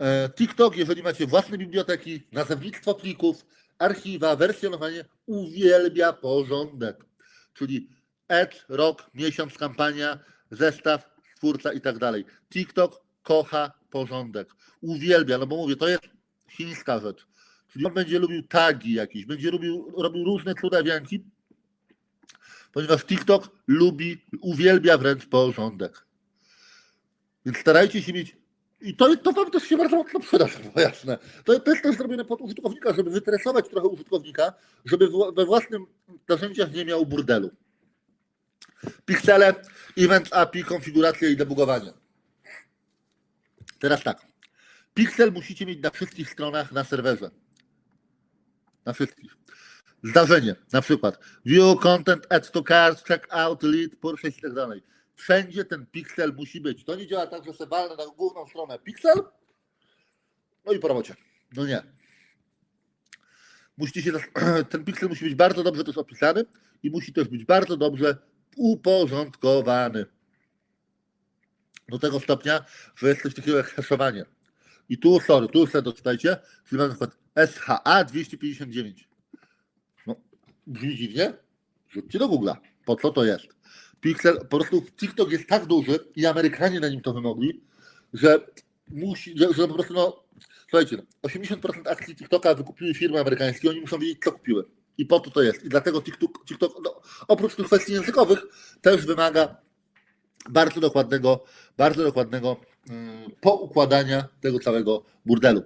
E, TikTok, jeżeli macie własne biblioteki, nazewnictwo plików, archiwa, wersjonowanie, uwielbia porządek. Czyli ad, rok, miesiąc, kampania, zestaw, twórca i tak dalej. TikTok kocha porządek. Uwielbia, no bo mówię, to jest chińska rzecz. Czyli on będzie lubił tagi jakieś, będzie robił, robił różne cudawianki, ponieważ TikTok lubi, uwielbia wręcz porządek. Więc starajcie się mieć. I to, to wam też się bardzo mocno przyda, jasne. To, to jest też zrobione pod użytkownika, żeby wytresować trochę użytkownika, żeby we własnym narzędziach nie miał burdelu. Piksele, Event API, konfiguracja i debugowanie. Teraz tak. Pixel musicie mieć na wszystkich stronach na serwerze. Na wszystkich. Zdarzenie, na przykład view, content, add to cart, check out, lead, purchase i tak dalej. Wszędzie ten pixel musi być. To nie działa tak, że sobie walnę na główną stronę pixel, no i po robocie. No nie. Musicie się, ten pixel musi być bardzo dobrze też opisany i musi też być bardzo dobrze uporządkowany. Do tego stopnia, że jest coś takiego jak haszowanie. I tu, sorry, tu sobie doczytajcie, czyli na przykład SHA 259. No, brzmi dziwnie? Rzućcie do Google'a. Po co to jest? Pixel, po prostu TikTok jest tak duży i Amerykanie na nim to wymogli, że musi, że, że po prostu no, słuchajcie, no, 80% akcji TikToka wykupiły firmy amerykańskie, oni muszą wiedzieć, co kupiły. I po to to jest. I dlatego TikTok, TikTok no, oprócz tych kwestii językowych, też wymaga bardzo dokładnego, bardzo dokładnego mm, poukładania tego całego burdelu.